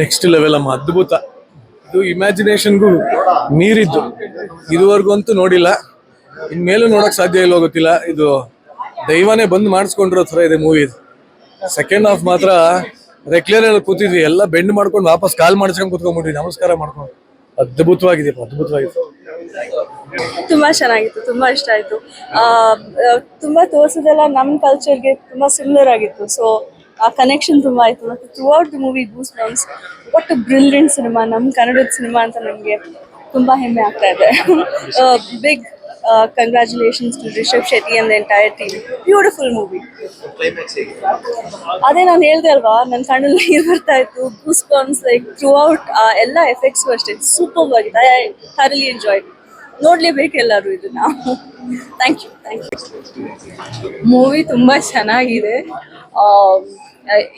Next level ಅಮ್ಮ, ಅದ್ಭುತ. ಇದು ಇಮ್ಯಾಜಿನೇಷನ್ಗೂ ಮೀರಿದ್ದು. ಇದುವರೆಗೂ ಅಂತೂ ನೋಡಿಲ್ಲ. ಇನ್ಮೇಲೂ ನೋಡಕ್ ಸಾಧ್ಯ ಇಲ್ಲೋ ಗೊತ್ತಿಲ್ಲ. ಇದು ದೈವನೇ ಬಂದು ಮಾಡಿಸ್ಕೊಂಡಿರೋ ಥರ ಇದೆ ಮೂವಿ ಸೆಕೆಂಡ್ ಹಾಫ್ ಮಾತ್ರ ರೆಕ್ಲೇರ್ ಅಲ್ಲಿ ಕೂತಿದ್ವಿ. ಎಲ್ಲ ಬೆಂಡ್ ಮಾಡ್ಕೊಂಡು ವಾಪಸ್ ಕಾಲ್ ಮಾಡಿಸ್ಕೊಂಡು ಕೂತ್ಕೊಂಡ್ಬಿಟ್ವಿ. ನಮಸ್ಕಾರ ಮಾಡ್ಕೊಂಡು. ಅದ್ಭುತವಾಗಿದೆ ಅದ್ಭುತವಾಗಿದೆ. ತುಂಬಾ ಚೆನ್ನಾಗಿತ್ತು, ತುಂಬಾ ಇಷ್ಟ ಆಯ್ತು. ತುಂಬಾ ತೋರ್ಸೋದೆಲ್ಲ ನಮ್ಮ ಕಲ್ಚರ್ಗೆ ತುಂಬಾ ಸಿಮಿಲರ್ ಆಗಿತ್ತು. ಸೊ ಆ ಕನೆಕ್ಷನ್ ತುಂಬಾ ಆಯ್ತು. ಮತ್ತೆ throughout the movie goosebumps ಒಟ್ಟು ಬ್ರಿಲಿಯಂಟ್ ಸಿನಿಮಾ ನಮ್ಮ ಕನ್ನಡದ ಸಿನಿಮಾ ಅಂತ ನಮಗೆ ತುಂಬಾ ಹೆಮ್ಮೆ ಆಗ್ತಾ ಇದೆ. Big congratulations to Rishab Shetty and entire team beautiful movie ಅದೇ ನಾನು ಹೇಳ್ದೆ ಅಲ್ವಾ ನನ್ನ ಕಣ್ಣಲ್ಲಿ ನೀರು ಬರ್ತಾ ಇತ್ತು. Goosebumps like throughout ಎಲ್ಲ ಎಫೆಕ್ಟ್ಸು ಅಷ್ಟೇ. ಸೂಪರ್ ಆಗಿದೆ ಐ ಥರಲಿ ಎಂಜಾಯ್ ನೋಡ್ಲೇಬೇಕು ಎಲ್ಲರೂ ಇದನ್ನ thank you thank you movie ತುಂಬಾ ಚೆನ್ನಾಗಿದೆ. ಆ,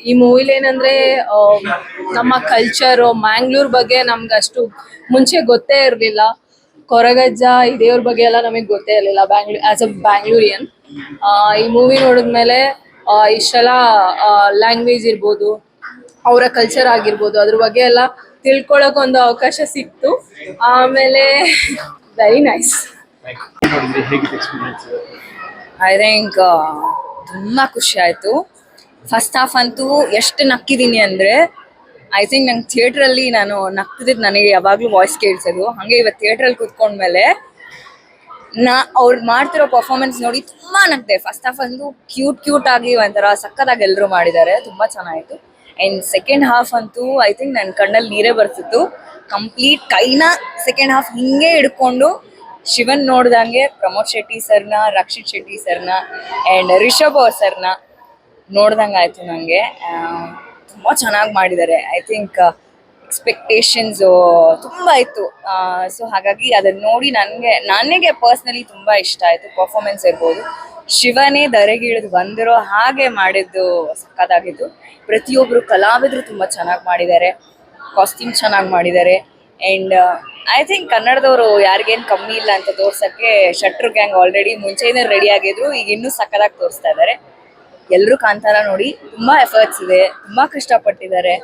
ಈ ಮೂವಿಲಿ ಏನಂದ್ರೆ ಆ, ನಮ್ಮ ಕಲ್ಚರು ಮ್ಯಾಂಗ್ಳೂರ್ ಬಗ್ಗೆ ನಮ್ಗೆ ಅಷ್ಟು ಮುಂಚೆ ಗೊತ್ತೇ ಇರಲಿಲ್ಲ. ಕೊರಗಜ್ಜ ಇದೇವ್ರ ಬಗ್ಗೆ ಎಲ್ಲ ನಮಗೆ ಗೊತ್ತೇ ಇರಲಿಲ್ಲ ಬ್ಯಾಂಗ್ಳೂರ್ ಆಸ್ ಅ ಬ್ಯಾಂಗ್ಳೂರಿಯನ್ ಈ ಮೂವಿ ನೋಡಿದ್ಮೇಲೆ ಇಷ್ಟೆಲ್ಲ ಲ್ಯಾಂಗ್ವೇಜ್ ಇರ್ಬೋದು ಅವರ ಕಲ್ಚರ್ ಆಗಿರ್ಬೋದು ಅದ್ರ ಬಗ್ಗೆ ಎಲ್ಲ ತಿಳ್ಕೊಳಕ್ ಒಂದು ಅವಕಾಶ ಸಿಕ್ತು. ಆಮೇಲೆ ವೆರಿ ನೈಸ್ ಐ ಥಿಂಕ್ ತುಂಬ ಖುಷಿ ಆಯಿತು. ಫಸ್ಟ್ ಹಾಫ್ ಅಂತೂ ಎಷ್ಟು ನಕ್ಕಿದ್ದೀನಿ ಅಂದರೆ ಐ ಥಿಂಕ್ ನಂಗೆ ಥಿಯೇಟ್ರಲ್ಲಿ ನಾನು ನಕ್ತಿದ್ದು ನನಗೆ ಯಾವಾಗಲೂ ವಾಯ್ಸ್ ಕೇಳಿಸೋದು. ಹಾಗೆ ಇವತ್ತು ಥಿಯೇಟ್ರಲ್ಲಿ ಕೂತ್ಕೊಂಡ್ಮೇಲೆ ನಾ ಅವ್ರು ಮಾಡ್ತಿರೋ ಪರ್ಫಾರ್ಮೆನ್ಸ್ ನೋಡಿ ತುಂಬ ನಗ್ದೆ. ಫಸ್ಟ್ ಹಾಫ್ ಅಂತೂ ಕ್ಯೂಟ್ ಕ್ಯೂಟ್ ಆಗಿ ಒಂಥರ ಸಕ್ಕತ್ತಾಗಿ ಎಲ್ಲರೂ ಮಾಡಿದ್ದಾರೆ. ತುಂಬ ಚೆನ್ನಾಗಿತ್ತು. ಆ್ಯಂಡ್ ಸೆಕೆಂಡ್ ಹಾಫ್ ಅಂತೂ ಐ ಥಿಂಕ್ ನನ್ನ ಕಣ್ಣಲ್ಲಿ ನೀರೇ ಬರ್ತಿತ್ತು. ಕಂಪ್ಲೀಟ್ ಕೈನ ಸೆಕೆಂಡ್ ಹಾಫ್ ಹಿಂಗೆ ಹಿಡ್ಕೊಂಡು ಶಿವನ್ ನೋಡ್ದಂಗೆ ಪ್ರಮೋದ್ ಶೆಟ್ಟಿ ಸರ್ನ, ರಕ್ಷಿತ್ ಶೆಟ್ಟಿ ಸರ್ನ ಆ್ಯಂಡ್ ರಿಷಬ್ ಸರ್ನ ನೋಡ್ದಂಗೆ ಆಯಿತು ನನಗೆ ತುಂಬ ಚೆನ್ನಾಗಿ ಮಾಡಿದ್ದಾರೆ. ಐ ಥಿಂಕ್ ಎಕ್ಸ್ಪೆಕ್ಟೇಷನ್ಸು ತುಂಬ ಇತ್ತು. ಸೊ ಹಾಗಾಗಿ ಅದನ್ನು ನೋಡಿ ನನಗೆ ನನಗೆ ಪರ್ಸ್ನಲಿ ತುಂಬ ಇಷ್ಟ ಆಯಿತು ಪರ್ಫಾರ್ಮೆನ್ಸ್ ಇರ್ಬೋದು. ಶಿವನೇ ಧರೆಗಿಳಿದು ಬಂದಿರೋ ಹಾಗೆ ಮಾಡಿದ್ದು ಸಕ್ಕತ್ತಾಗಿತ್ತು ಪ್ರತಿಯೊಬ್ಬರು ಕಲಾವಿದರು ತುಂಬ ಚೆನ್ನಾಗಿ ಮಾಡಿದ್ದಾರೆ. ಕಾಸ್ಟ್ಯೂಮ್ ಚೆನ್ನಾಗಿ ಮಾಡಿದ್ದಾರೆ. ಆ್ಯಂಡ್ ಐ ಥಿಂಕ್ ಕನ್ನಡದವರು ಯಾರಿಗೇನು ಕಮ್ಮಿ ಇಲ್ಲ ಅಂತ ತೋರ್ಸೋಕ್ಕೆ ಶಟ್ರು ಗ್ಯಾಂಗ್ ಆಲ್ರೆಡಿ ಮುಂಚೆನೇ ರೆಡಿ ಆಗಿದ್ರು, ಈಗ ಇನ್ನೂ ಸಕ್ಕದಾಗಿ ತೋರಿಸ್ತಾ ಇದ್ದಾರೆ ಎಲ್ಲರೂ ಕಾಂತಾರ ನೋಡಿ, ತುಂಬಾ ಎಫರ್ಟ್ಸ್ ಇದೆ, ತುಂಬಾ ಕಷ್ಟಪಟ್ಟಿದ್ದಾರೆ.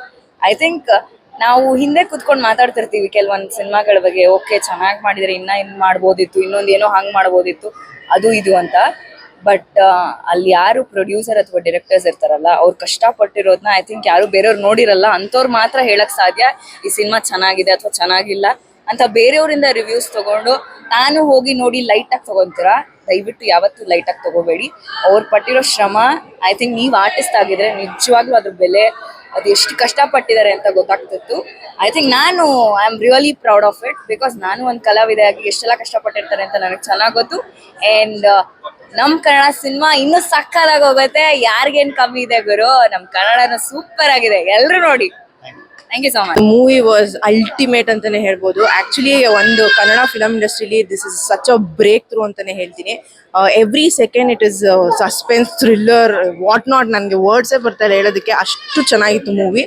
ಐ ಥಿಂಕ್ ನಾವು ಹಿಂದೆ ಕುತ್ಕೊಂಡು ಮಾತಾಡ್ತಿರ್ತೀವಿ ಕೆಲವೊಂದು ಸಿನಿಮಾಗಳ ಬಗ್ಗೆ, ಓಕೆ, ಚೆನ್ನಾಗಿ ಮಾಡಿದರೆ, ಇನ್ನ ಇನ್ನು ಮಾಡ್ಬೋದಿತ್ತು, ಇನ್ನೊಂದು ಏನೋ ಹಂಗೆ ಮಾಡ್ಬೋದಿತ್ತು, ಅದು ಇದು ಅಂತ. ಬಟ್ ಅಲ್ಲಿ ಯಾರು ಪ್ರೊಡ್ಯೂಸರ್ ಅಥವಾ ಡೈರೆಕ್ಟರ್ಸ್ ಇರ್ತಾರಲ್ಲ, ಅವ್ರು ಕಷ್ಟಪಟ್ಟಿರೋದನ್ನ ಐ ಥಿಂಕ್ ಯಾರು ಬೇರೆಯವ್ರು ನೋಡಿರಲ್ಲ, ಅಂಥವ್ರು ಮಾತ್ರ ಹೇಳಕ್ ಸಾಧ್ಯ ಈ ಸಿನಿಮಾ ಚೆನ್ನಾಗಿದೆ ಅಥವಾ ಚೆನ್ನಾಗಿಲ್ಲ ಅಂತ ಬೇರೆಯವರಿಂದ ರಿವ್ಯೂಸ್ ತಗೊಂಡು ನಾನು ಹೋಗಿ ನೋಡಿ ಲೈಟಾಗಿ ತಗೊಂತೀರಾ? ದಯವಿಟ್ಟು ಯಾವತ್ತೂ ಲೈಟಾಗಿ ತಗೋಬೇಡಿ. ಅವ್ರು ಪಟ್ಟಿರೋ ಶ್ರಮ ಐ ಥಿಂಕ್ ನೀವು ಆರ್ಟಿಸ್ಟ್ ಆಗಿದ್ರೆ ನಿಜವಾಗ್ಲೂ ಅದ್ರ ಬೆಲೆ, ಅದು ಎಷ್ಟು ಕಷ್ಟಪಟ್ಟಿದ್ದಾರೆ ಅಂತ ಗೊತ್ತಾಗ್ತಿತ್ತು. ಐ ಥಿಂಕ್ ನಾನು I am really proud of it because ನಾನು ಒಂದು ಕಲಾವಿದೆಯಾಗಿ ಎಷ್ಟೆಲ್ಲ ಕಷ್ಟಪಟ್ಟಿರ್ತಾರೆ ಅಂತ ನನಗೆ ಚೆನ್ನಾಗಿ ಗೊತ್ತು. ಆ್ಯಂಡ್ ನಮ್ಮ ಕನ್ನಡ ಸಿನಿಮಾ ಇನ್ನೂ ಸಕ್ಕದಾಗಿ ಹೋಗುತ್ತೆ. ಯಾರಿಗೇನ್ ಕಮ್ಮಿ ಇದೆ ಗುರು? ನಮ್ ಕನ್ನಡನ ಸೂಪರ್ ಆಗಿದೆ. ಎಲ್ರು ನೋಡಿ. Thank you so much movie was ultimate ಅಂತಾನೆ ಹೇಳ್ಬೋದು. ಆಕ್ಚುಲಿ ಒಂದು Kannada film ಇಂಡಸ್ಟ್ರಿಲಿ this is such a breakthrough ಅಂತಾನೆ ಹೇಳ್ತೀನಿ. Every second it is suspense thriller what not ನನಗೆ ವರ್ಡ್ಸೇ ಬರ್ತಾ ಇಲ್ಲ ಹೇಳೋದಕ್ಕೆ. ಅಷ್ಟು ಚೆನ್ನಾಗಿತ್ತು movie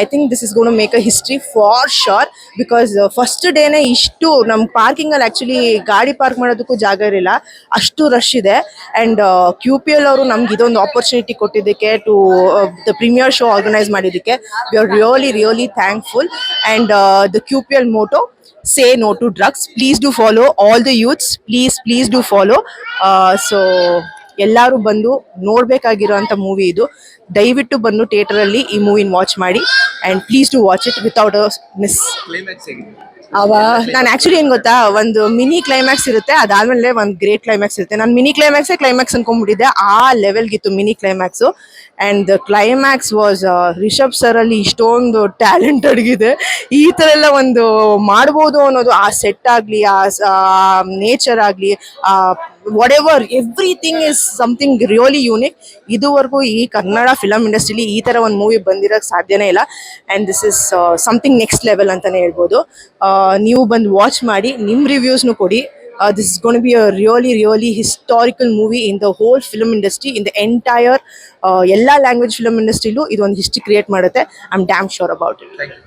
I think this is gonna make a history for sure because first ಡೇನೇ ಇಷ್ಟು ನಮ್ಮ ಪಾರ್ಕಿಂಗಲ್ಲಿ ಆ್ಯಕ್ಚುಲಿ ಗಾಡಿ ಪಾರ್ಕ್ ಮಾಡೋದಕ್ಕೂ ಜಾಗ ಇರಲಿಲ್ಲ. ಅಷ್ಟು ರಶ್ ಇದೆ. ಆ್ಯಂಡ್ ಕ್ಯೂ ಪಿ ಎಲ್ ಅವರು ನಮ್ಗೆ ಇದೊಂದು ಆಪರ್ಚುನಿಟಿ ಕೊಟ್ಟಿದ್ದಕ್ಕೆ to the premiere show organise ಮಾಡಿದ್ದಕ್ಕೆ. We are really really thankful And the the QPL motto motto say no to drugs please do follow all the Please, please please do follow so. ಎಲ್ಲರೂ ಬಂದು ನೋಡಬೇಕಾಗಿರೋಂಥ movie ಇದು. ದಯವಿಟ್ಟು ಬಂದು ಥಿಯೇಟರಲ್ಲಿ ಈ ಮೂವಿನ watch ಮಾಡಿ. And please to watch it without a miss ನಾನು ಆಕ್ಚುಲಿ ಏನ್ ಗೊತ್ತಾ, ಒಂದು ಮಿನಿ ಕ್ಲೈಮ್ಯಾಕ್ಸ್ ಇರುತ್ತೆ, ಅದಾದ್ಮೇಲೆ ಒಂದು ಗ್ರೇಟ್ ಕ್ಲೈಮ್ಯಾಕ್ಸ್ ಇರುತ್ತೆ. ನಾನು ಮಿನಿ ಕ್ಲೈಮ್ಯಾಕ್ಸೇ ಕ್ಲೈಮ್ಯಾಕ್ಸ್ ಅನ್ಕೊಂಡ್ಬಿಟ್ಟಿದ್ದೆ. ಆ ಲೆವೆಲ್ಗಿತ್ತು mini climax and climax was Rishab sir ಅಲ್ಲಿ ಇಷ್ಟೊಂದು ಟ್ಯಾಲೆಂಟ್ ಅಡಗಿದೆ. ಈ ಥರ ಎಲ್ಲ ಒಂದು ಮಾಡ್ಬೋದು ಅನ್ನೋದು, ಆ ಸೆಟ್ ಆಗಲಿ, ಆ ನೇಚರ್ ಆಗಲಿ whatever everything is something really unique ಇದುವರೆಗೂ ಈ ಕನ್ನಡ ಫಿಲಮ್ ಇಂಡಸ್ಟ್ರಿಲಿ ಈ ಥರ ಒಂದು ಮೂವಿ ಬಂದಿರೋಕ್ಕೆ ಸಾಧ್ಯನೇ ಇಲ್ಲ. And this is something next level ಅಂತಲೇ ಹೇಳ್ಬೋದು. ನೀವು ಬಂದು ವಾಚ್ ಮಾಡಿ ನಿಮ್ಮ ರಿವ್ಯೂಸ್ನು ಕೊಡಿ. This is gonna be a really really historical movie in the whole film industry in the entire ಎಲ್ಲ ಲ್ಯಾಂಗ್ವೇಜ್ ಫಿಲಮ್ ಇಂಡಸ್ಟ್ರಿಲೂ ಇದೊಂದು ಹಿಸ್ಟ್ರಿ ಕ್ರಿಯೇಟ್ ಮಾಡುತ್ತೆ. I am damn sure about it